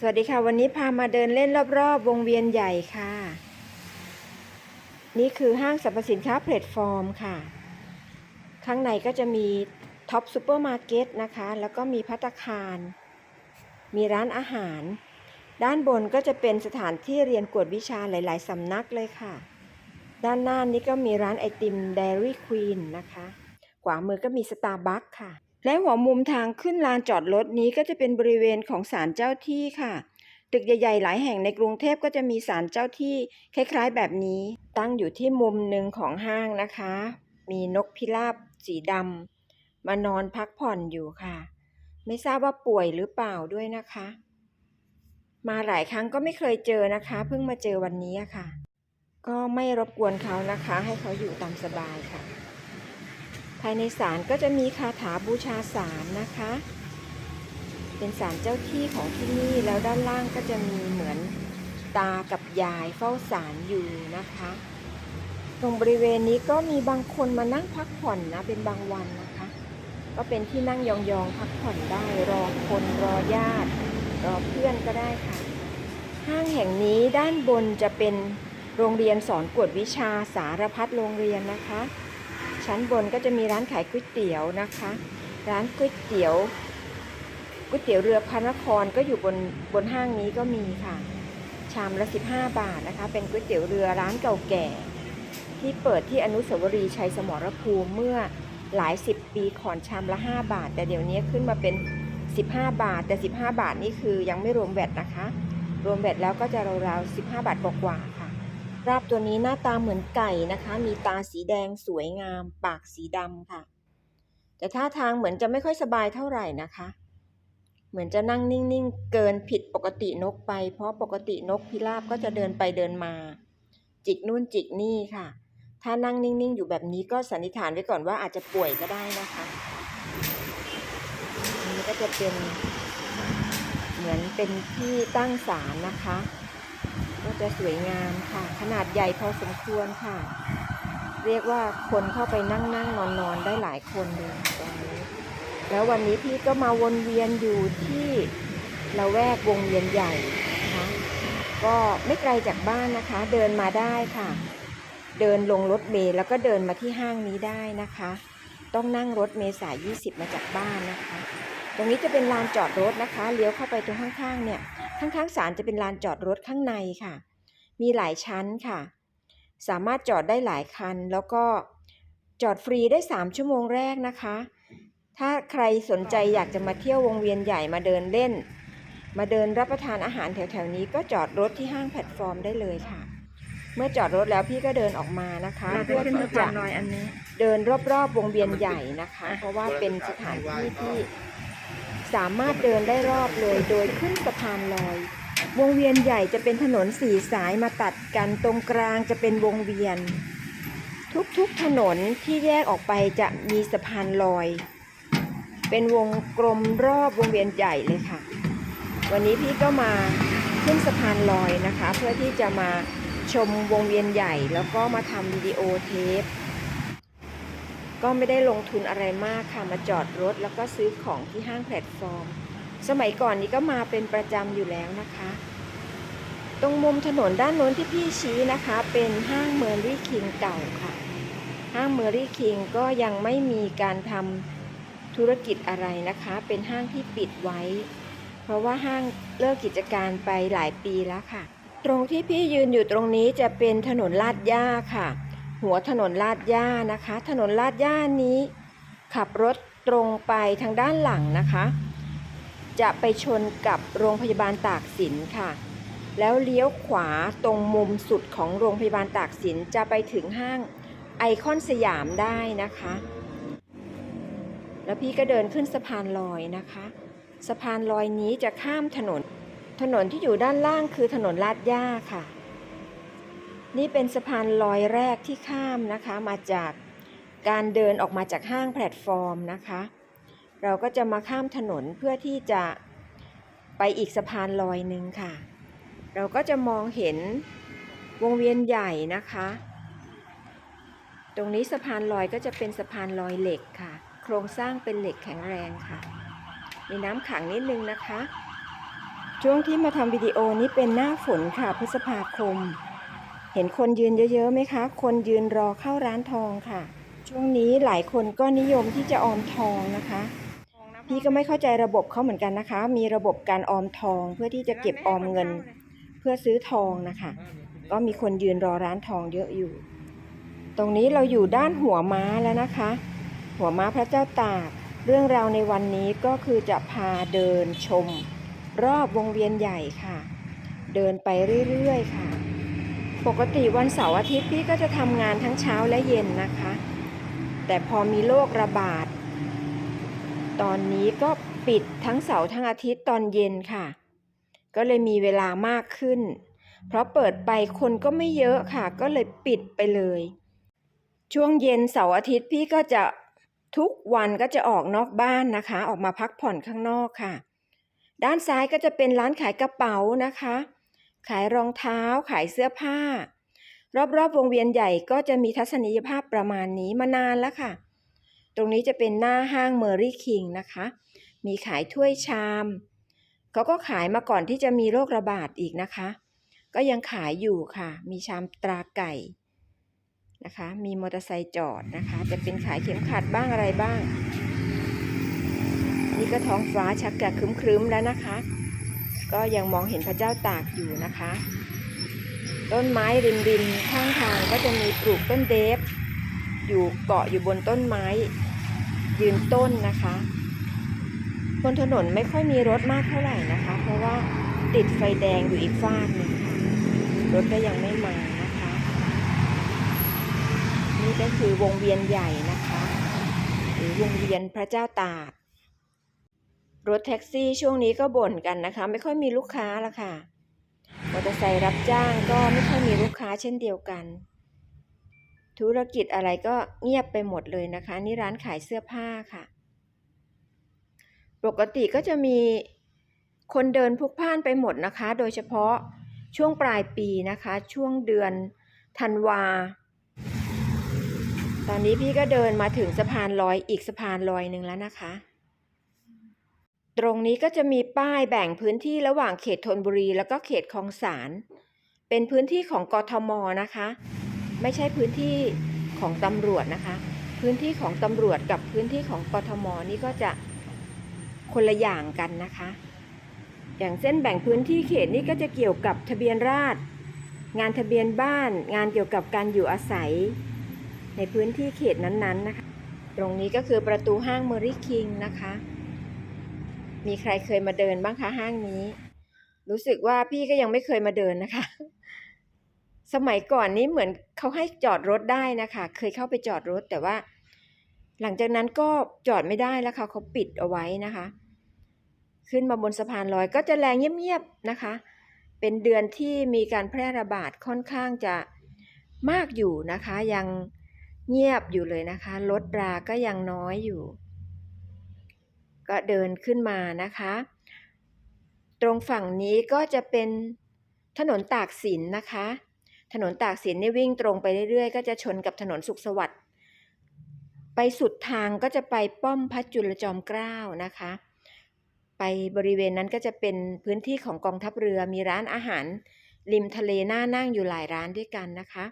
สวัสดีค่ะ วันนี้พามาเดินเล่นรอบๆ วงเวียนใหญ่ค่ะ นี่คือห้างสรรพสินค้าแพลตฟอร์มค่ะ ข้างในก็จะมีท็อปซูเปอร์มาร์เก็ตนะคะ แล้วก็มีพัตคาร มีร้านอาหาร ด้านบนก็จะเป็นสถานที่เรียนกวดวิชาหลายๆสำนักเลยค่ะ ด้านหน้านี้ก็มีร้านไอติม Dairy Queen นะคะ ขวามือก็มีสตาร์บัคค่ะ และหัวมุมทางขึ้นลานจอดรถนี้ก็จะเป็นบริเวณของศาลเจ้าที่ค่ะ ตึกใหญ่ๆ หลายแห่งในกรุงเทพก็จะมีศาลเจ้าที่คล้ายๆ แบบนี้ ตั้งอยู่ที่มุมหนึ่งของห้างนะคะ มีนกพิราบสีดำมานอนพักผ่อนอยู่ค่ะ ไม่ทราบว่าป่วยหรือเปล่าด้วยนะคะ มาหลายครั้งก็ไม่เคยเจอนะคะ เพิ่งมาเจอวันนี้ค่ะ ก็ไม่รบกวนเขานะคะ ให้เขาอยู่ตามสบายค่ะ ภายในศาลก็จะมีคาถาบูชาศาลนะคะ เป็นศาลเจ้าที่ของที่นี่แล้วด้านล่างก็จะมีเหมือนตากับยายเฝ้าศาลอยู่นะคะ ตรงบริเวณนี้ก็มีบางคนมานั่งพักผ่อนนะเป็นบางวันนะคะ ก็เป็นที่นั่งยองๆพักผ่อนได้รอคนรอญาติรอเพื่อนก็ได้ค่ะ ห้างแห่งนี้ด้านบนจะเป็นโรงเรียนสอนกวดวิชาสารพัดโรงเรียนนะคะ ชั้นบนก็จะมีร้านขายก๋วยเตี๋ยวนะคะ ร้านก๋วยเตี๋ยวก๋วยเตี๋ยวเรือพระนครก็อยู่บนบนห้างนี้ก็มีค่ะ ชามละ 15 บาทนะคะ เป็นก๋วยเตี๋ยวเรือร้านเก่าแก่ ที่เปิดที่อนุสาวรีย์ชัยสมรภูมิเมื่อหลายสิบปีก่อนชามละ 5 บาท แต่เดี๋ยวนี้ขึ้นมาเป็น 15 บาท แต่ 15 บาทนี่คือยังไม่รวมแวตนะคะ รวมแวตแล้วก็จะราวๆ15 บาทกว่าๆ ราบตัวนี้หน้าตาเหมือนไก่นะคะ มีตาสีแดงสวยงาม ปากสีดำค่ะ แต่ท่าทางเหมือนจะไม่ค่อยสบายเท่าไหร่นะคะ เหมือนจะนั่งนิ่งๆ เกินผิดปกตินกไป เพราะปกตินกพิราบก็จะเดินไปเดินมา จิกนู่นจิกนี่ค่ะ ถ้านั่งนิ่งๆ อยู่แบบนี้ก็สันนิษฐานไว้ก่อนว่าอาจจะป่วยก็ได้นะคะนนี้ก็จะเป็นเหมือนเป็นที่ตั้งศาลนะคะ ก็จะสวยงามค่ะ ขนาดใหญ่พอสมควรค่ะ เรียกว่าคนเข้าไปนั่งนั่งนอนนอนได้หลายคนเลยตรงนี้ แล้ววันนี้พี่ก็มาวนเวียนอยู่ที่ละแวกวงเวียนใหญ่นะคะก็ไม่ไกลจากบ้านนะคะ เดินมาได้ค่ะ เดินลงรถเมล์แล้วก็เดินมาที่ห้างนี้ได้นะคะ ต้องนั่งรถเมล์สาย 20 มาจากบ้านนะคะ ตรงนี้จะเป็นลานจอดรถนะคะ เลี้ยวเข้าไปตรงข้างๆเนี่ย ข้างๆศาลจะเป็นลานจอดรถข้างในค่ะ มีหลายชั้นค่ะ สามารถจอดได้หลายคัน แล้วก็จอดฟรีได้ 3 ชั่วโมงแรกนะคะ ถ้าใครสนใจอยากจะมาเที่ยววงเวียนใหญ่มาเดินเล่น มาเดินรับประทานอาหารแถวๆนี้ก็จอดรถที่ห้างแพลตฟอร์มได้เลยค่ะ เมื่อจอดรถแล้วพี่ก็เดินออกมานะคะเราจะเพื่อขึ้นที่สะจะพานลอยอันนี้เดินรอบๆวงเวียนใหญ่นะคะ เพราะว่าเป็นสถานที่ที่ สามารถเดินได้รอบเลยโดยขึ้นสะพานลอย วงเวียนใหญ่จะเป็นถนนสี่สายมาตัดกันตรงกลางจะเป็นวงเวียน ทุกๆถนนที่แยกออกไปจะมีสะพานลอย เป็นวงกลมรอบวงเวียนใหญ่เลยค่ะ วันนี้พี่ก็มาขึ้นสะพานลอยนะคะ เพื่อที่จะมาชมวงเวียนใหญ่แล้วก็มาทำวิดีโอเทป ก็ไม่ได้ลงทุนอะไรมากค่ะมาจอดรถแล้วก็ซื้อของที่ห้างแพลตฟอร์ม สมัยก่อนนี้ก็มาเป็นประจำอยู่แล้วนะคะ ตรงมุมถนนด้านโน้นที่พี่ชี้นะคะ เป็นห้างเมอรี่คิงเก่าค่ะ ห้างเมอรี่คิงก็ยังไม่มีการทำธุรกิจอะไรนะคะ เป็นห้างที่ปิดไว้ เพราะว่าห้างเลิกกิจการไปหลายปีแล้วค่ะ ตรงที่พี่ยืนอยู่ตรงนี้จะเป็นถนนลาดย่าค่ะ หัวถนนลาดย่านะคะ ถนนลาดย่านี้ ขับรถตรงไปทางด้านหลังนะคะ จะไปชนกับโรงพยาบาลตากสินค่ะ แล้วเลี้ยวขวาตรงมุมสุดของโรงพยาบาลตากสินจะไปถึงห้างไอคอนสยามได้นะคะ แล้วพี่ก็เดินขึ้นสะพานลอยนะคะ สะพานลอยนี้จะข้ามถนน ถนนที่อยู่ด้านล่างคือถนนลาดย่าค่ะ นี่เป็นสะพานลอยแรกที่ข้ามนะคะมาจากการเดินออกมาจากห้างแพลตฟอร์มนะคะ เราก็จะมาข้ามถนนเพื่อที่จะไปอีกสะพานลอยหนึ่งค่ะ เราก็จะมองเห็นวงเวียนใหญ่นะคะ ตรงนี้สะพานลอยก็จะเป็นสะพานลอยเหล็กค่ะ โครงสร้างเป็นเหล็กแข็งแรงค่ะ มีน้ำขังนิดนึงนะคะ ช่วงที่มาทำวิดีโอนี้เป็นหน้าฝนค่ะพฤษภาคม เห็นคนยืนเยอะๆไหมคะ คนยืนรอเข้าร้านทองค่ะ ช่วงนี้หลายคนก็นิยมที่จะออมทองนะคะ พี่ก็ไม่เข้าใจระบบเขาเหมือนกันนะคะ มีระบบการออมทองเพื่อที่จะเก็บออมเงิน เพื่อซื้อทองนะคะ ก็มีคนยืนรอร้านทองเยอะอยู่ ตรงนี้เราอยู่ด้านหัวม้าแล้วนะคะ หัวม้าพระเจ้าตากเรื่องราวในวันนี้ก็คือจะพาเดินชม รอบวงเวียนใหญ่ค่ะ เดินไปเรื่อยๆค่ะ ปกติวันเสาร์อาทิตย์พี่ก็จะทำงานทั้งเช้าและเย็นนะคะ แต่พอมีโรคระบาด ตอนนี้ก็ปิดทั้งเสาร์ทั้งอาทิตย์ตอนเย็นค่ะ ก็เลยมีเวลามากขึ้น เพราะเปิดไปคนก็ไม่เยอะค่ะ ก็เลยปิดไปเลย ช่วงเย็นเสาร์อาทิตย์พี่ก็จะทุกวันก็จะออกนอกบ้านนะคะ ออกมาพักผ่อนข้างนอกค่ะ ด้านซ้ายก็จะเป็นร้านขายกระเป๋านะคะ ขายรองเท้า ขายเสื้อผ้า รอบๆวงเวียนใหญ่ก็จะมีทัศนียภาพประมาณนี้มานานแล้วค่ะ ตรงนี้จะเป็นหน้าห้างเมอรี่คิงนะคะ มีขายถ้วยชาม เขาก็ขายมาก่อนที่จะมีโรคระบาดอีกนะคะ ก็ยังขายอยู่ค่ะ มีชามตราไก่นะคะ มีมอเตอร์ไซค์จอดนะคะ จะเป็นขายเข็มขัดบ้างอะไรบ้าง นี่ก็ท้องฟ้าชักจะครึ้มๆแล้วนะคะ ก็ยังมองเห็นพระเจ้าตากอยู่นะคะ ต้นไม้ริมริมข้างทางก็จะมีปลูกต้นเดฟ อยู่เกาะอยู่บนต้นไม้ยืนต้นนะคะบนถนนไม่ค่อยมีรถมากเท่าไหร่นะคะ เพราะว่าติดไฟแดงอยู่อีกฟากหนึ่งค่ะรถก็ยังไม่มานะคะ นี่ก็คือวงเวียนใหญ่นะคะ หรือวงเวียนพระเจ้าตาก รถแท็กซี่ช่วงนี้ก็บ่นกันนะคะ ไม่ค่อยมีลูกค้าละค่ะมอเตอร์ไซค์รับจ้างก็ไม่ค่อยมีลูกค้าเช่นเดียวกัน ธุรกิจอะไรก็เงียบไปหมดเลยนะคะ นี่ร้านขายเสื้อผ้าค่ะ ปกติก็จะมีคนเดินพลุกพ่านไปหมดนะคะ โดยเฉพาะช่วงปลายปีนะคะ ช่วงเดือนธันวา ตอนนี้พี่ก็เดินมาถึงสะพานลอยอีกสะพานลอยหนึ่งแล้วนะคะ ตรงนี้ก็จะมีป้ายแบ่งพื้นที่ระหว่างเขตธนบุรี แล้วก็เขตคลองสารเป็นพื้นที่ของกทมนะคะ ไม่ใช่พื้นที่ของตำรวจนะคะ พื้นที่ของตำรวจกับพื้นที่ของกทมนี่ก็จะคนละอย่างกันนะคะ อย่างเส้นแบ่งพื้นที่เขตนี่ก็จะเกี่ยวกับทะเบียนราษฎรงานทะเบียนบ้าน งานเกี่ยวกับการอยู่อาศัย ในพื้นที่เขตนั้นๆนะคะ ตรงนี้ก็คือประตูห้างเมอริคิงนะคะ มีใครเคยมาเดินบ้างคะห้างนี้ รู้สึกว่าพี่ก็ยังไม่เคยมาเดินนะคะ สมัยก่อนนี้เหมือนเขาให้จอดรถได้นะคะ เคยเข้าไปจอดรถแต่ว่า หลังจากนั้นก็จอดไม่ได้แล้วค่ะเขาปิดเอาไว้นะคะ ขึ้นมาบนสะพานลอยก็จะแรงเงียบๆนะคะ เป็นเดือนที่มีการแพร่ระบาดค่อนข้างจะมากอยู่นะคะ ยังเงียบอยู่เลยนะคะ รถราก็ยังน้อยอยู่ ก็เดินขึ้นมานะคะ ตรงฝั่งนี้ก็จะเป็นถนนตากสินนะคะ ถนนตากสินนี่วิ่งตรงไปเรื่อยๆ ก็จะชนกับถนนสุขสวัสดิ์ไปสุดทางก็จะไปป้อมพระจุลจอมเกล้านะคะ ไปบริเวณนั้นก็จะเป็นพื้นที่ของกองทัพเรือมีร้านอาหาร ริมทะเลน่านั่งอยู่หลายร้านด้วยกันนะคะ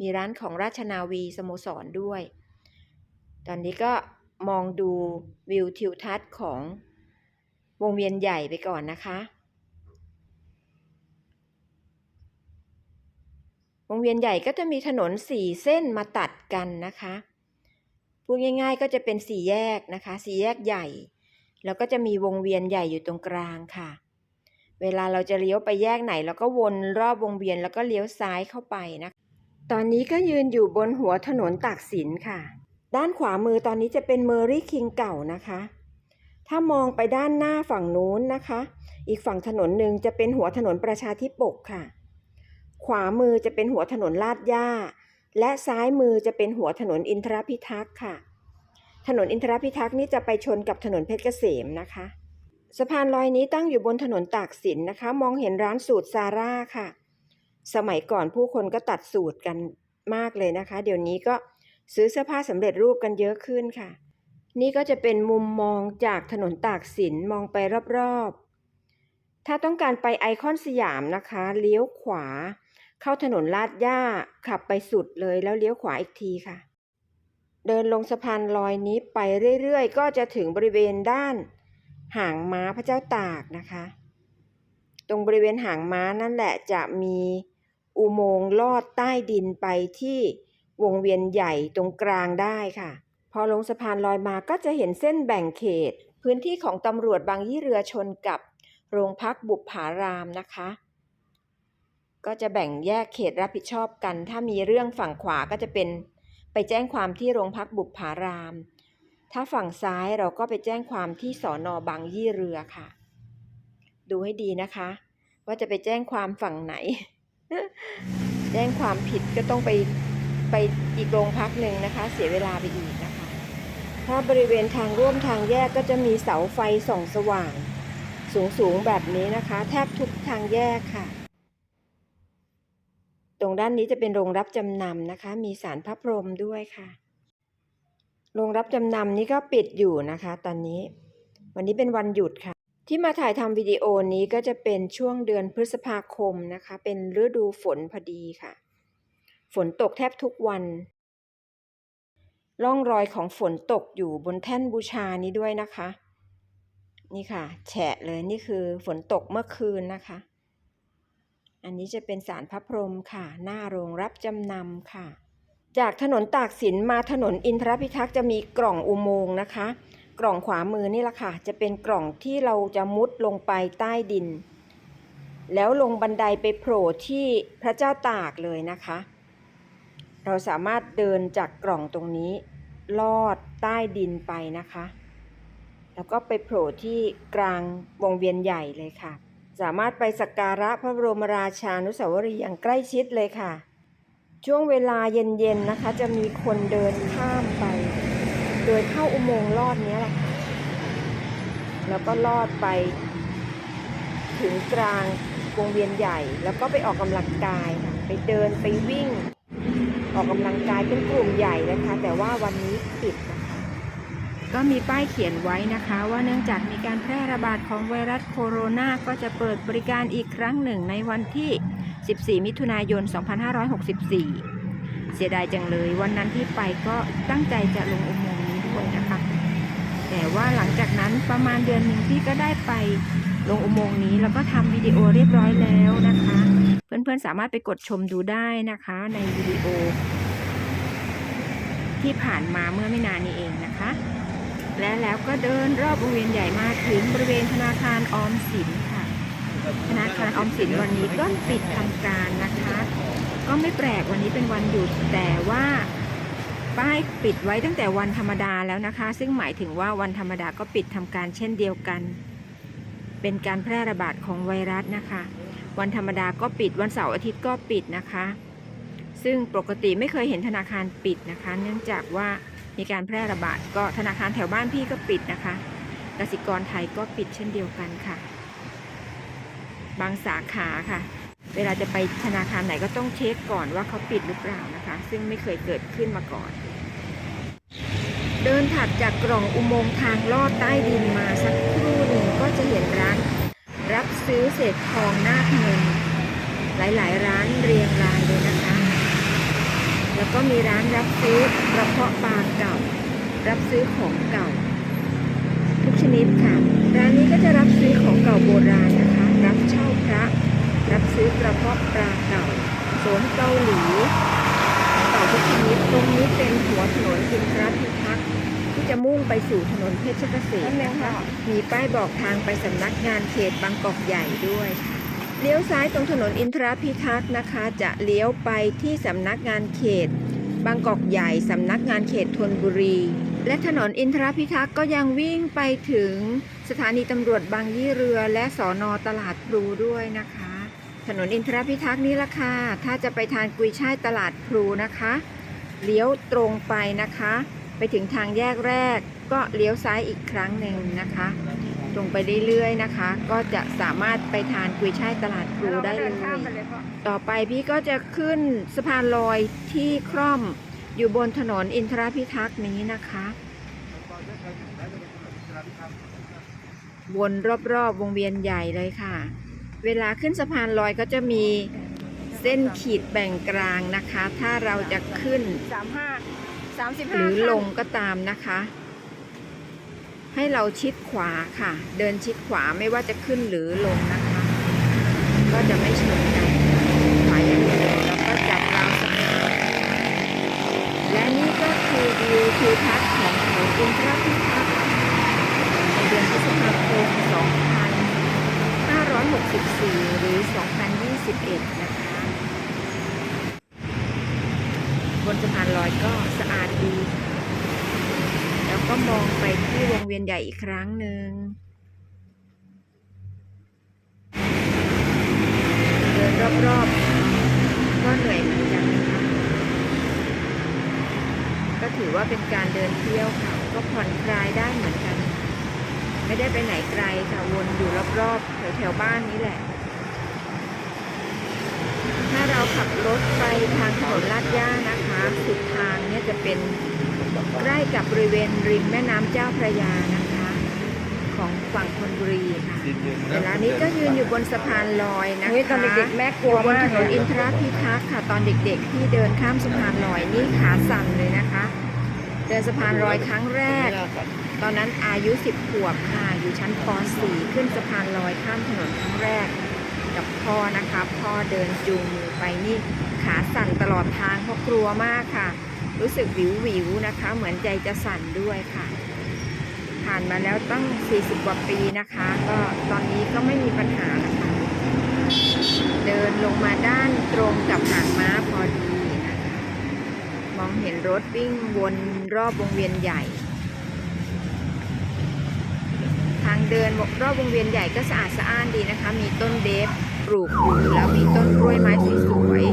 มีร้านของราชนาวีสโมสรด้วย ตอนนี้ก็ มองดูวิวทิวทัศน์ของวงเวียนใหญ่ไปก่อนนะคะ วงเวียนใหญ่ก็จะมีถนนสี่เส้นมาตัดกันนะคะพูดง่ายๆก็จะเป็นสี่แยกนะคะสี่แยกใหญ่ แล้วก็จะมีวงเวียนใหญ่อยู่ตรงกลางค่ะ เวลาเราจะเลี้ยวไปแยกไหนเราก็วนรอบวงเวียนแล้วก็เลี้ยวซ้ายเข้าไปนะ ตอนนี้ก็ยืนอยู่บนหัวถนนตากสินค่ะ ด้านขวามือตอนนี้จะเป็นเมอรี่คิงเก่านะคะ ถ้ามองไปด้านหน้าฝั่งนู้นนะคะ อีกฝั่งถนนหนึ่งจะเป็นหัวถนนประชาธิปกค่ะ ขวามือจะเป็นหัวถนนลาดย่า และซ้ายมือจะเป็นหัวถนนอินทรพิทักษ์ค่ะ ถนนอินทรพิทักษ์นี่จะไปชนกับถนนเพชรเกษมนะคะสะพานลอยนี้ตั้งอยู่บนถนนตากสินนะคะ มองเห็นร้านสูตรซาร่าค่ะ สมัยก่อนผู้คนก็ตัดสูตรกันมากเลยนะคะ เดี๋ยวนี้ก็ ซื้อเสื้อผ้าสำเร็จรูปกันเยอะขึ้นค่ะ นี่ก็จะเป็นมุมมองจากถนนตากสินมองไปรอบๆ ถ้าต้องการไปไอคอนสยามนะคะ เลี้ยวขวา เข้าถนนลาดย่าขับไปสุดเลยแล้วเลี้ยวขวาอีกทีค่ะ เดินลงสะพานลอยนี้ไปเรื่อยๆ ก็จะถึงบริเวณด้านหางม้าพระเจ้าตากนะคะ ตรงบริเวณหางม้านั่นแหละจะมีอุโมงค์ลอดใต้ดินไปที่ วงเวียนใหญ่ตรงกลางได้ค่ะ พอลงสะพานลอยมาก็จะเห็นเส้นแบ่งเขต พื้นที่ของตำรวจบางยี่เรือชนกับโรงพักบุปผารามนะคะ ก็จะแบ่งแยกเขตรับผิดชอบกัน ถ้ามีเรื่องฝั่งขวาก็จะเป็นไปแจ้งความที่โรงพักบุปผาราม ถ้าฝั่งซ้ายเราก็ไปแจ้งความที่สอนอบางยี่เรือค่ะ ดูให้ดีนะคะ ว่าจะไปแจ้งความฝั่งไหน แจ้งความผิดก็ต้องไป ไปอีกโรงพักหนึ่งนะคะ เสียเวลาไปอีกนะคะ ถ้าบริเวณทางร่วมทางแยกก็จะมีเสาไฟส่องสว่าง สูงๆแบบนี้นะคะ แทบทุกทางแยกค่ะ ตรงด้านนี้จะเป็นโรงรับจำนำนะคะ มีสารพระพรหมด้วยค่ะ โรงรับจำนำนี้ก็ปิดอยู่นะคะ ตอนนี้ วันนี้เป็นวันหยุดค่ะ ที่มาถ่ายทำวิดีโอนี้ก็จะเป็นช่วงเดือนพฤษภาคมนะคะ เป็นฤดูฝนพอดีค่ะ ฝนตกแทบทุกวัน ร่องรอยของฝนตกอยู่บนแท่นบูชานี้ด้วยนะคะ นี่ค่ะ แฉะเลยนี่คือฝนตกเมื่อคืนนะคะ อันนี้จะเป็นสารพระพรหมค่ะ หน้าโรงรับจำนำค่ะ จากถนนตากสินมาถนนอินทรพิทักษ์จะมีกล่องอุโมงค์นะคะ กล่องขวามือนี่แหละค่ะ จะเป็นกล่องที่เราจะมุดลงไปใต้ดินแล้วลงบันไดไปโผล่ที่พระเจ้าตากเลยนะคะ เราสามารถเดินจากกล่องตรงนี้ ลอดใต้ดินไปนะคะ แล้วก็ไปโผล่ที่กลางวงเวียนใหญ่เลยค่ะ สามารถไปสักการะพระบรมราชานุสาวรีย์อย่างใกล้ชิดเลยค่ะ ช่วงเวลาเย็นๆนะคะ จะมีคนเดินข้ามไป โดยเข้าอุโมงค์ลอดนี้แหละค่ะ แล้วก็ลอดไป ถึงกลางวงเวียนใหญ่ แล้วก็ไปออกกำลังกายค่ะ ไปเดินไปวิ่ง ออกกำลังกายเป็นกลุ่มใหญ่นะคะ แต่ว่าวันนี้ปิดนะคะ ก็มีป้ายเขียนไว้นะคะ ว่าเนื่องจากมีการแพร่ระบาดของไวรัสโคโรนาก็จะเปิดบริการอีกครั้งหนึ่งในวันที่ 14 มิถุนายน 2564 เสียดายจังเลย วันนั้นที่ไปก็ตั้งใจจะลงอุโมงค์นี้ด้วยนะคะ แต่ว่าหลังจากนั้นประมาณเดือนหนึ่งพี่ก็ได้ไปลงอุโมงค์นี้แล้วก็ทำวิดีโอเรียบร้อยแล้วนะคะ เพื่อนๆสามารถไปกดชมดูได้นะคะในวิดีโอ ที่ผ่านมาเมื่อไม่นานนี้เองนะคะ และแล้วก็เดินรอบวงเวียนใหญ่มาถึงบริเวณธนาคารออมสินค่ะ ธนาคารออมสินวันนี้ก็ปิดทำการนะคะ ก็ไม่แปลกวันนี้เป็นวันหยุดแต่ว่าป้ายปิดไว้ตั้งแต่วันธรรมดาแล้วนะคะ ซึ่งหมายถึงว่าวันธรรมดาก็ปิดทำการเช่นเดียวกัน เป็นการแพร่ระบาดของไวรัสนะคะ วันธรรมดาก็ปิดวันเสาร์อาทิตย์ก็ปิดนะคะ ซึ่งปกติไม่เคยเห็นธนาคารปิดนะคะ เนื่องจากว่ามีการแพร่ระบาดก็ธนาคารแถวบ้านพี่ก็ปิดนะคะกสิกรไทยก็ปิดเช่นเดียวกันค่ะ บางสาขาค่ะ เวลาจะไปธนาคารไหนก็ต้องเช็คก่อนว่าเขาปิดหรือเปล่านะคะ ซึ่งไม่เคยเกิดขึ้นมาก่อน เดินถัดจากกล่องอุโมงค์ทางลอดใต้ดินมาสักครู่หนึ่งก็จะเห็นร้าน รับซื้อเศษทองหน้าคเงิน หลายๆ ร้านเรียงรายเลยนะคะ แล้วก็มีร้านรับซื้อกระเพาะปลาเก่า รับซื้อของเก่า ทุกชนิดค่ะ ร้านนี้ก็จะรับซื้อของเก่าโบราณนะคะ รับเช่าพระ รับซื้อกระเพาะปลาเก่าโสมเกาหลีเก่าทุกชนิดตรงนี้เป็นหัวถนนอินทรพิทักษ์ ที่จะมุ่งไปสู่ถนนเพชรเกษมนะคะมีป้ายบอกทางไปสำนักงานเขตบางกอกใหญ่ด้วยค่ะเลี้ยวซ้ายตรงถนนอินทรพิทักษ์นะคะ จะเลี้ยวไปที่สำนักงานเขต บางกอกใหญ่สำนักงานเขตธนบุรี และถนนอินทรพิทักษ์ก็ยังวิ่งไปถึงสถานีตำรวจบางยี่เรือ และสอนอตลาดพลูด้วยนะคะ ถนนอินทรพิทักษ์นี่ละค่ะ ถ้าจะไปทานกุยช่ายตลาดพลูนะคะ เลี้ยวตรงไปนะคะ ไปถึงทางแยกแรกก็เลี้ยวซ้ายอีกครั้งหนึ่งนะคะ ตรงไปเรื่อยๆนะคะ ก็จะสามารถไปทานกุยช่ายตลาดพลูได้เลย ต่อไปพี่ก็จะขึ้นสะพานลอยที่คร่อมอยู่บนถนนอินทรพิทักษ์นี้นะคะ วนรอบๆวงเวียนใหญ่เลยค่ะ เวลาขึ้นสะพานลอยก็จะมีเส้นขีดแบ่งกลางนะคะ ถ้าเราจะขึ้นสาม หรือลงก็ตามนะคะ ให้เราชิดขวาค่ะ เดินชิดขวาไม่ว่าจะขึ้นหรือลงนะคะ ก็จะไม่ชนกันขวาอย่างเดียวแล้วก็จับราวสะพานและนี่ก็คือวิวทิวทัศน์ของเขาอินทรพิทักษ์ในเดือนพฤษภาคม2564 หรือ 2021 นะคะ บนสะพานลอยก็สะอาดดี แล้วก็มองไปที่วงเวียนใหญ่อีกครั้งหนึ่งเดินรอบๆก็เหนื่อยเหมือนกันนะคะก็ถือว่าเป็นการเดินเที่ยวค่ะ ก็ผ่อนคลายได้เหมือนกัน ไม่ได้ไปไหนไกลค่ะวนอยู่รอบๆแถวๆบ้านนี้แหละ ถ้าเราขับรถไปทางถนนลาดย่านะคะสุดทางเนี่ยจะเป็นใกล้กับบริเวณริมแม่น้ำเจ้าพระยานะคะ ของฝั่งธนบุรีค่ะเวลานี้ก็ยืนอยู่บนสะพานลอยนะคะเฮ้ยตอนเด็กๆแม่กอลัวยู่บนมากถนนอินทรพิทักษ์ค่ะ ตอนเด็กๆ ที่เดินข้ามสะพานลอยนี่ขาสั่นเลยนะคะ เดินสะพานลอยครั้งแรก ตอนนั้นอายุ 10 ขวบค่ะ อยู่ชั้นป .4 ขึ้นสะพานลอยข้ามถนนครั้งแรก กับพ่อนะคะ พ่อเดินจูงมือไปนี่ขาสั่นตลอดทางเพราะกลัวมากค่ะ รู้สึกวิววิวนะคะ เหมือนใจจะสั่นด้วยค่ะ ผ่านมาแล้วตั้ง 40 กว่าปีนะคะ ก็ตอนนี้ก็ไม่มีปัญหาแล้วค่ะเดินลงมาด้านตรงกับหางม้าพอดีนะคะ มองเห็นรถวิ่งวนรอบวงเวียนใหญ่ ทางเดินรอบวงเวียนใหญ่ก็สะอาดสะอ้านดีนะคะ มีต้นเดฟปลูกอยู่แล้วมีต้นกล้วยไม้สวย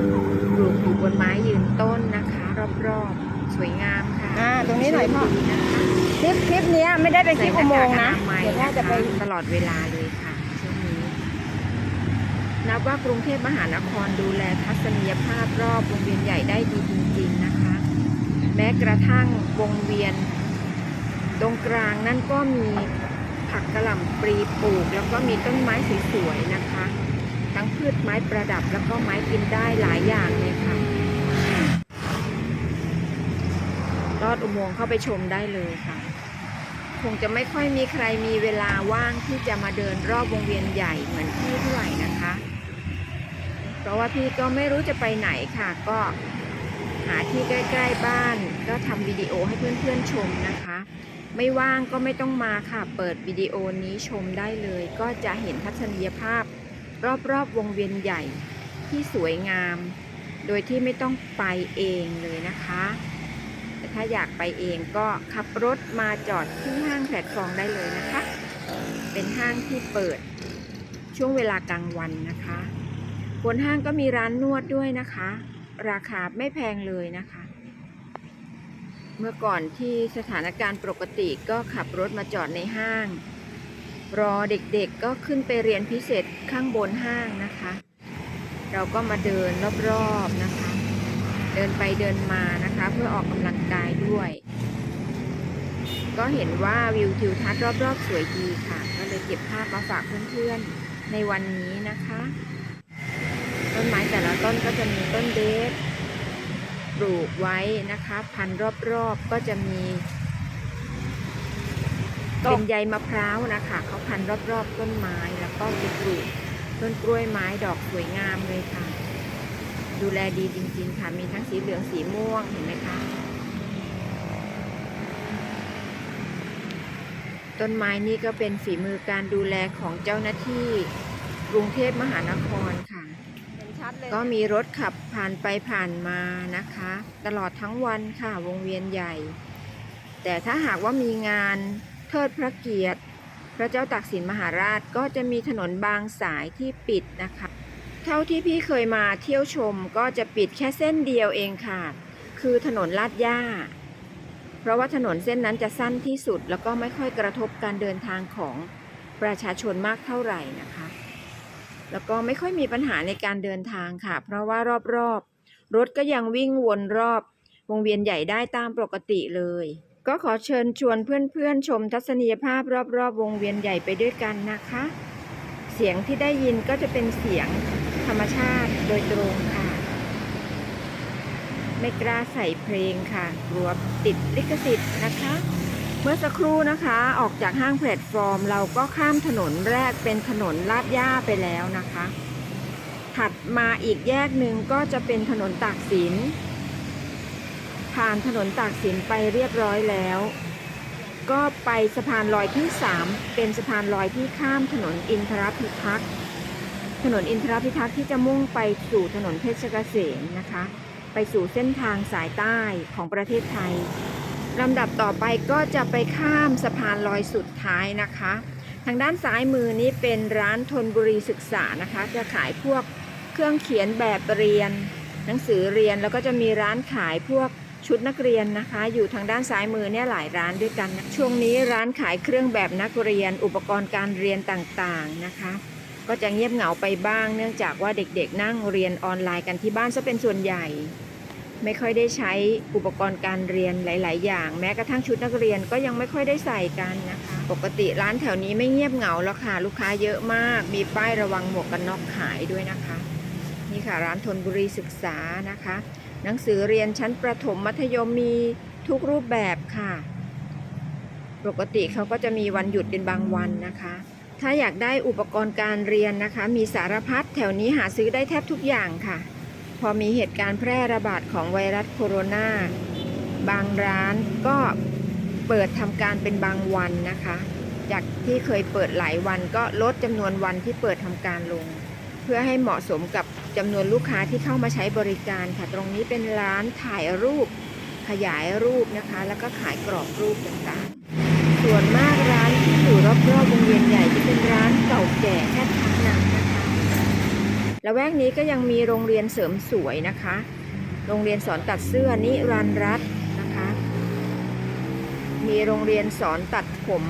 ๆปลูกอยู่บนไม้ยืนต้นนะคะ รอบๆสวยงามค่ะอ่าตรงนี้หน่อยพ่อดีนะคะคลิปคลิปเนี้ยไม่ได้ไปคลิปอุโมงค์นะใส่หากากอนามัยเดี๋ยวน่านะจะไปคะตลอดเวลาเลยค่ะช่วงนี้นับว่ากรุงเทพมหานครดูแลทัศนียภาพรอบวงเวียนใหญ่ได้ดีจริง ๆนะคะ แม้กระทั่งวงเวียน ตรงกลางนั่นก็มี ผักกระหล่ำปลีปลูก แล้วก็มีต้นไม้สวยๆนะคะ ทั้งพืชไม้ประดับแล้วก็ไม้กินได้หลายอย่างเลยค่ะลอดอุโมงค์เข้าไปชมได้เลยค่ะ คงจะไม่ค่อยมีใครมีเวลาว่างที่จะมาเดินรอบวงเวียนใหญ่เหมือนพี่เท่าไหร่นะคะ เพราะว่าพี่ก็ไม่รู้จะไปไหนค่ะ ก็หาที่ใกล้ ๆ บ้าน ก็ทำวิดีโอให้เพื่อนๆชมนะคะ ไม่ว่างก็ไม่ต้องมาค่ะ เปิดวิดีโอนี้ชมได้เลย ก็จะเห็นทัศนียภาพ รอบๆวงเวียนใหญ่ที่สวยงาม โดยที่ไม่ต้องไปเองเลยนะคะ แต่ถ้าอยากไปเองก็ขับรถมาจอดที่ห้างแพลตฟอร์มได้เลยนะคะ เป็นห้างที่เปิดช่วงเวลากลางวันนะคะ บนห้างก็มีร้านนวดด้วยนะคะ ราคาไม่แพงเลยนะคะ เมื่อก่อนที่สถานการณ์ปกติก็ขับรถมาจอดในห้าง รอเด็กๆก็ขึ้นไปเรียนพิเศษข้างบนห้างนะคะ เราก็มาเดินรอบๆนะคะ เดินไปเดินมานะคะ เพื่อออกกำลังกายด้วย ก็เห็นว่าวิวทิวทัศน์รอบๆสวยดีค่ะ ก็เลยเก็บภาพมาฝากเพื่อนๆในวันนี้นะคะ ต้นไม้แต่ละต้นก็จะมีต้นเดฟ ปลูกไว้นะคะ พันรอบๆก็จะมีเป็นใยมะพร้าวนะคะเขาพันรอบๆต้นไม้แล้วก็จะปลูกต้นกล้วยไม้ดอกสวยงามเลยค่ะ ดูแลดีจริงๆค่ะ มีทั้งสีเหลืองสีม่วงเห็นไหมคะต้นไม้นี่ก็เป็นฝีมือการดูแลของเจ้าหน้าที่กรุงเทพมหานครค่ะเห็น ชัดเลยก็มีรถขับผ่านไปผ่านมานะคะ ตลอดทั้งวันค่ะวงเวียนใหญ่ แต่ถ้าหากว่ามีงานเทิดพระเกียรติ พระเจ้าตากสินมหาราชก็จะมีถนนบางสายที่ปิดนะคะ เท่าที่พี่เคยมาเที่ยวชมก็จะปิดแค่เส้นเดียวเองค่ะ คือถนนลาดย่าเพราะว่าถนนเส้นนั้นจะสั้นที่สุด แล้วก็ไม่ค่อยกระทบการเดินทางของประชาชนมากเท่าไหร่นะคะ แล้วก็ไม่ค่อยมีปัญหาในการเดินทางค่ะ เพราะว่ารอบๆรถก็ยังวิ่งวนรอบ วงเวียนใหญ่ได้ตามปกติเลย ก็ขอเชิญชวนเพื่อนๆ ชมทัศนียภาพรอบๆ วงเวียนใหญ่ไปด้วยกันนะคะ เสียงที่ได้ยินก็จะเป็นเสียงธรรมชาติโดยตรงค่ะ ไม่กล้าใส่เพลงค่ะกลัวติดลิขสิทธิ์นะคะ มื่อสักครู่นะคะออกจากห้างแพลตฟอร์ม เราก็ข้ามถนนแรกเป็นถนนลาดย่าไปแล้วนะคะ ถัดมาอีกแยกหนึ่งก็จะเป็นถนนตากสิน ผ่านถนนตากสินไปเรียบร้อยแล้ว ก็ไปสะพานลอยที่ 3 เป็นสะพานลอยที่ข้ามถนนอินทรพิทักษ์ถนนอินทรพิทักษ์ที่จะมุ่งไปสู่ถนนเพชรเกษมนะคะ ไปสู่เส้นทางสายใต้ของประเทศไทย ลำดับต่อไปก็จะไปข้ามสะพานลอยสุดท้ายนะคะ ทางด้านซ้ายมือนี้เป็นร้านทนบุรีศึกษานะคะ จะขายพวกเครื่องเขียนแบบเรียน หนังสือเรียนแล้วก็จะมีร้านขายพวกชุดนักเรียนนะคะ อยู่ทางด้านซ้ายมือเนี่ยหลายร้านด้วยกันนะช่วงนี้ร้านขายเครื่องแบบนักเรียน อุปกรณ์การเรียนต่างๆนะคะ ก็จะเงียบเหงาไปบ้าง เนื่องจากว่าเด็กๆ นั่งเรียนออนไลน์กันที่บ้านซะเป็นส่วนใหญ่ ไม่ค่อยได้ใช้อุปกรณ์การเรียนหลาย ๆ อย่าง แม้กระทั่งชุดนักเรียนก็ยังไม่ค่อยได้ใส่กันนะคะ ปกติร้านแถวนี้ไม่เงียบเหงาแล้วค่ะ ลูกค้าเยอะมาก มีป้ายระวังหมวกกันน็อกขายด้วยนะคะ นี่ค่ะร้านทนบุรีศึกษานะคะ หนังสือเรียนชั้นประถมมัธยมมีทุกรูปแบบค่ะ ปกติเขาก็จะมีวันหยุดเป็นบางวันนะคะ ถ้าอยากได้อุปกรณ์การเรียนนะคะ มีสารพัดแถวนี้หาซื้อได้แทบทุกอย่างค่ะ พอมีเหตุการณ์แพร่ระบาดของไวรัสโคโรนา บางร้านก็เปิดทำการเป็นบางวันนะคะ จากที่เคยเปิดหลายวันก็ลดจำนวนวันที่เปิดทำการลง เพื่อให้เหมาะสมกับจำนวนลูกค้าที่เข้ามาใช้บริการค่ะ ตรงนี้เป็นร้านถ่ายรูป ขยายรูปนะคะ แล้วก็ขายกรอบรูปต่างๆ ส่วนมากร้านที่อยู่รอบๆวงเวียนใหญ่จะเป็นร้านเก่าแก่แคะ ละแวกนี้ก็ยังมีโรงเรียนเสริมสวยนะคะ โรงเรียนสอนตัดเสื้อนิรันดร์รัตน์นะคะ มีโรงเรียนสอนตัดผม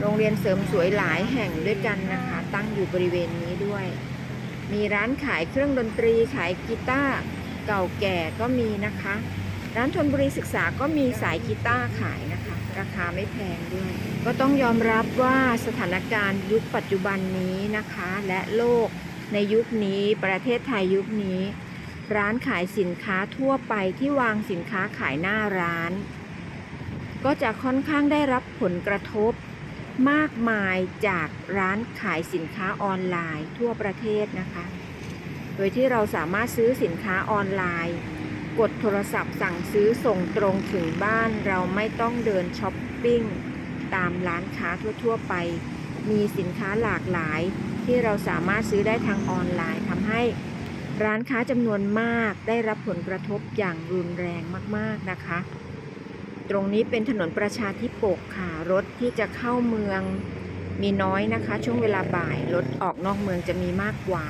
โรงเรียนเสริมสวยหลายแห่งด้วยกันนะคะ ตั้งอยู่บริเวณนี้ด้วย มีร้านขายเครื่องดนตรีขายกีตาร์เก่าแก่ก็มีนะคะ ร้านทนบุรีศึกษาก็มีสายกีตาร์ขายนะคะ ราคาไม่แพงด้วย ก็ต้องยอมรับว่าสถานการณ์ยุคปัจจุบันนี้นะคะ และโลก ในยุคนี้ประเทศไทยยุคนี้ ร้านขายสินค้าทั่วไปที่วางสินค้าขายหน้าร้าน ก็จะค่อนข้างได้รับผลกระทบ มากมายจากร้านขายสินค้าออนไลน์ทั่วประเทศนะคะ โดยที่เราสามารถซื้อสินค้าออนไลน์ กดโทรศัพท์สั่งซื้อส่งตรงถึงบ้านเราไม่ต้องเดินช้อปปิ้งตามร้านค้าทั่ว ๆ ไป มีสินค้าหลากหลาย ที่เราสามารถซื้อได้ทางออนไลน์ทำให้ร้านค้าจำนวนมากได้รับผลกระทบอย่างรุนแรงมากๆนะคะ ตรงนี้เป็นถนนประชาธิปกค่ะ รถที่จะเข้าเมืองมีน้อยนะคะ ช่วงเวลาบ่ายรถออกนอกเมืองจะมีมากกว่า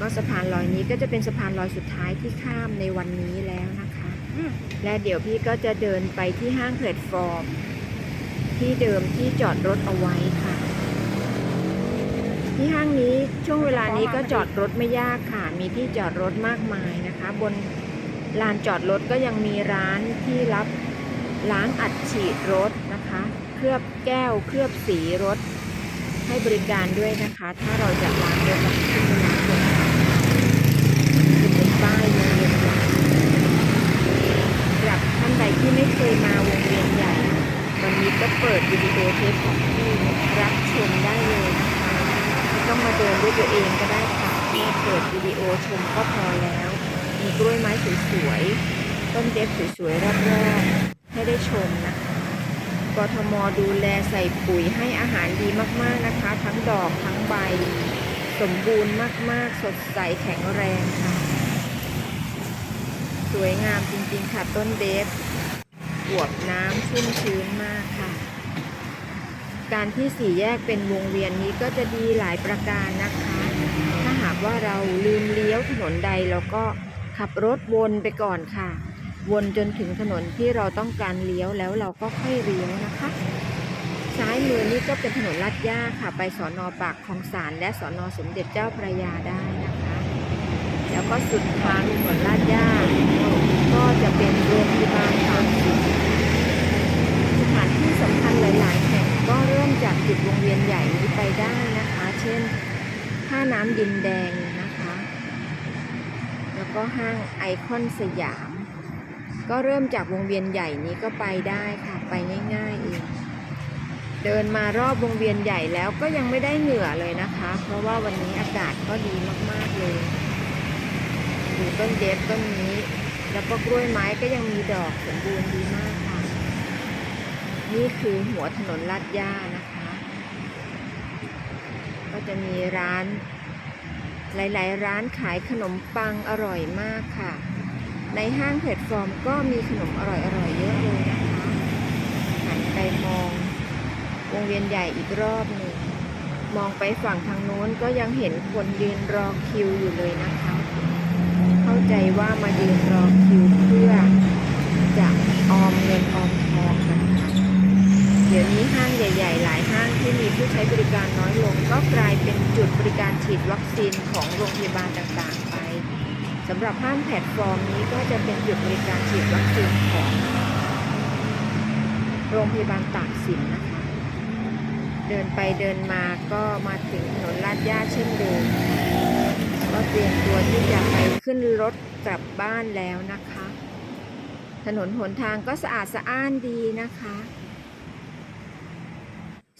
ก็สะพานลอยนี้ก็จะเป็นสะพานลอยสุดท้ายที่ข้ามในวันนี้แล้วนะคะ และเดี๋ยวพี่ก็จะเดินไปที่ห้างแพลตฟอร์ม ที่เดิมที่จอดรถเอาไว้ค่ะ ที่ห้างนี้ช่วงเวลานี้ก็จอดรถไม่ยากค่ะ มีที่จอดรถมากมายนะคะ บนลานจอดรถก็ยังมีร้านที่รับล้างอัดฉีดรถนะคะ เคลือบแก้วเคลือบสีรถ ให้บริการด้วยนะคะ ถ้าเราจะล้างรถแบบขึ้นไปล้างรถจะเป็นป้ายวงเวียนใหญ่สำหรับท่านใดที่ไม่เคยมาวงเวียนใหญ่ วันนี้ก็เปิดวิดีโอเทปของพี่รับชมได้เลยนะคะไม่ต้องมาเดินด้วยตัวเองก็ได้ค่ะแค่เปิดวิดีโอชมก็พอแล้ว มีกล้วยไม้สวยๆ ต้นเด็บสวยๆรอบๆให้ได้ชมนะคะกทมดูแลใส่ปุ๋ยให้อาหารดีมากๆนะคะ ทั้งดอกทั้งใบ สมบูรณ์มากๆ สดใสแข็งแรงค่ะ สวยงามจริงๆค่ะต้นเดฟ อวบน้ำชุ่มชื้นมากค่ะ การที่สี่แยกเป็นวงเวียนนี้ก็จะดีหลายประการนะคะ ถ้าหากว่าเราลืมเลี้ยวถนนใดเราก็ขับรถวนไปก่อนค่ะ วนจนถึงถนนที่เราต้องการเลี้ยวแล้วเราก็ค่อยเลี้ยวนะคะซ้ายมือนี่ก็เป็นถนนลาดย่าค่ะ ไปสอนอปากคลองสารและสอนอสมเด็จเจ้าพระยาได้นะคะ แล้วก็สุดทางถนนลาดย่าก็จะเป็นโรงพยาบาลตากสินสานที่ สำคัญหลาย ๆ แห่งก็เริ่มจากจุดวงเวียนใหญ่นี้ไปได้นะคะ เช่นท่าน้ำดินแดงนะคะ แล้วก็ห้างไอคอนสยาม ก็เริ่มจากวงเวียนใหญ่นี้ก็ไปได้ค่ะ ไปง่าย ๆ เอง เดินมารอบวงเวียนใหญ่แล้วก็ยังไม่ได้เหงื่อเลยนะคะ เพราะว่าวันนี้อากาศก็ดีมาก ๆ เลย ดูต้นเดฟต้นนี้ แล้วก็กล้วยไม้ก็ยังมีดอกสมบูรณ์ดีมาก นี่คือหัวถนนลาดย่านะคะ ก็จะมีร้าน หลาย ๆ ร้านขายขนมปังอร่อยมากค่ะ ในห้างแพลตฟอร์มก็มีขนมอร่อย ๆ เยอะเลยนะคะหันไปมองวงเวียนใหญ่อีกรอบหนึ่งมองไปฝั่งทางโน้นก็ยังเห็นคนยืนรอคิวอยู่เลยนะคะ เข้าใจว่ามายืนรอคิวเพื่อจะออมเงินออมทองกันค่ะ เดี๋ยวนี้ห้างใหญ่ ๆ หลายห้างที่มีผู้ใช้บริการน้อยลง ก็กลายเป็นจุดบริการฉีดวัคซีนของโรงพยาบาลต่างๆไปสำหรับห้างแพลตฟอร์มนี้ก็จะเป็นจุดบริการฉีดวัคซีนของโรงพยาบาลตากสินนะคะ เดินไปเดินมาก็มาถึงถนนลาดย่าเช่นเดิมก็เตรียมตัวที่จะไปขึ้นรถกลับบ้านแล้วนะคะ ถนนหนทางก็สะอาดสะอ้านดีนะคะ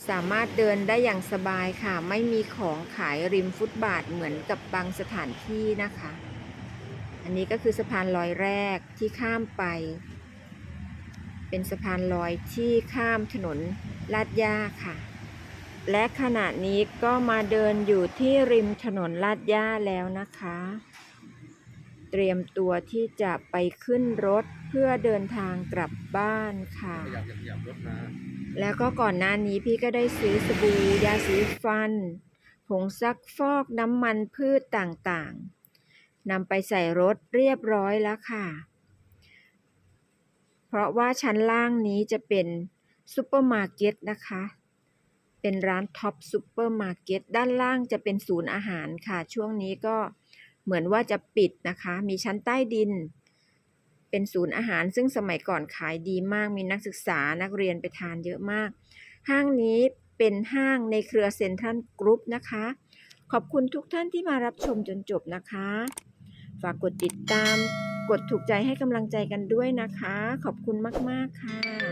สามารถเดินได้อย่างสบายค่ะ ไม่มีของขายริมฟุตบาทเหมือนกับบางสถานที่นะคะ อันนี้ก็คือสะพานลอยแรกที่ข้ามไป เป็นสะพานลอยที่ข้ามถนนลาดย่าค่ะ และขณะนี้ก็มาเดินอยู่ที่ริมถนนลาดย่าแล้วนะคะ เตรียมตัวที่จะไปขึ้นรถเพื่อเดินทางกลับบ้านค่ะ แล้วก็ก่อนหน้านี้พี่ก็ได้ซื้อสบู่ยาสีฟัน ผงซักฟอกน้ำมันพืชต่างๆนำไปใส่รถเรียบร้อยแล้วค่ะ เพราะว่าชั้นล่างนี้จะเป็นซูเปอร์มาร์เก็ตนะคะ เป็นร้านท็อปซูเปอร์มาร์เก็ตด้านล่างจะเป็นศูนย์อาหารค่ะ ช่วงนี้ก็เหมือนว่าจะปิดนะคะ มีชั้นใต้ดิน เป็นศูนย์อาหาร ซึ่งสมัยก่อนขายดีมากมีนักศึกษานักเรียนไปทานเยอะมาก ห้างนี้เป็นห้างในเครือเซ็นทรัลกรุ๊ปนะคะ ขอบคุณทุกท่านที่มารับชมจนจบนะคะ ฝากกดติดตาม กดถูกใจให้กำลังใจกันด้วยนะคะ ขอบคุณมาก ๆ ค่ะ